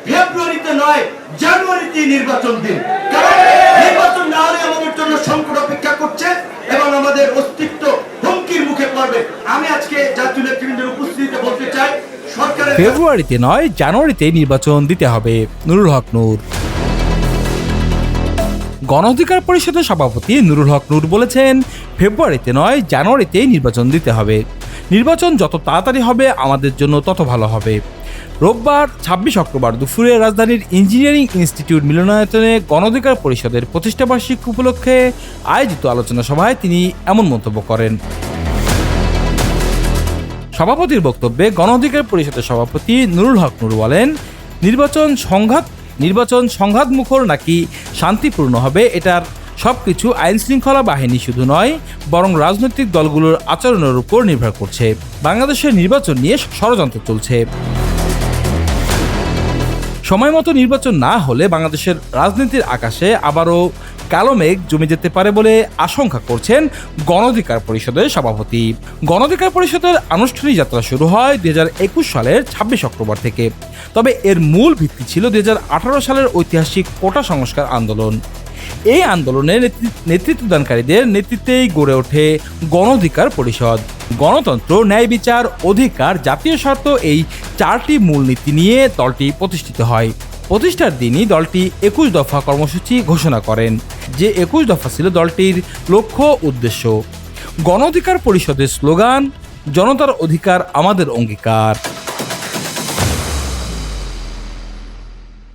ফেব্রুয়ারিতে নয়, জানুয়ারিতে নির্বাচন দিন। কারণ নির্বাচন না হলে আমাদের জন্য সংকট অপেক্ষা করছে এবং আমাদের অস্তিত্ব হুমকির মুখে পড়বে। আমি আজকে জাতীয় নেতৃবৃন্দের উপস্থিতিতে বলতে চাই, সরকারের ফেব্রুয়ারিতে নয়, জানুয়ারিতে নির্বাচন দিতে হবে। নুরুল হক নূর। গণ অধিকার পরিষদের সভাপতি নুরুল হক নূর বলেছেন, ফেব্রুয়ারিতে নয়, জানুয়ারিতে নির্বাচন দিতে হবে। নির্বাচন যত তাড়াতাড়ি হবে, আমাদের জন্য তত ভালো হবে। রোববার, ছাব্বিশ অক্টোবর দুপুরে রাজধানীর ইঞ্জিনিয়ারিং ইনস্টিটিউট মিলনায়তনে গণ অধিকার পরিষদের প্রতিষ্ঠাবার্ষিক উপলক্ষে আয়োজিত আলোচনা সভায় তিনি এমন মন্তব্য করেন। সভাপতির বক্তব্যে গণ অধিকার পরিষদের সভাপতি নুরুল হক নুর বলেন, নির্বাচন সংঘাত নির্বাচন সংঘাত মুখর নাকি শান্তিপূর্ণ হবে এটার সবকিছু আইন শৃঙ্খলা বাহিনী শুধু নয়, বরং রাজনৈতিক দলগুলোর আচরণের উপর নির্ভর করছে। বাংলাদেশের নির্বাচন নিয়ে ষড়যন্ত্র চলছে। সময় মতো নির্বাচন না হলে বাংলাদেশের রাজনীতির আকাশে আবারও কালো মেঘ জমে যেতে পারে বলে আশঙ্কা করছেন গণঅধিকার পরিষদের সভাপতি। গণঅধিকার পরিষদের আনুষ্ঠানিক যাত্রা শুরু হয় দুই হাজার একুশ সালের ছাব্বিশ অক্টোবর থেকে। তবে এর মূল ভিত্তি ছিল দুই হাজার আঠারো সালের ঐতিহাসিক কোটা সংস্কার আন্দোলন। এই আন্দোলনে নেতৃ- নেতৃত্বদানকারীদের নেতৃত্বেই গড়ে ওঠে গণঅধিকার পরিষদ। গণতন্ত্র, ন্যায় বিচার, অধিকার, জাতীয় স্বার্থ এই চারটি মূলনীতি নিয়ে দলটি প্রতিষ্ঠিত হয়। প্রতিষ্ঠার দিনই দলটি একুশ দফা কর্মসূচি ঘোষণা করেন, যে একুশ দফা ছিল দলটির লক্ষ্য উদ্দেশ্য। গণ অধিকার পরিষদের স্লোগান, জনতার অধিকার আমাদের অঙ্গীকার।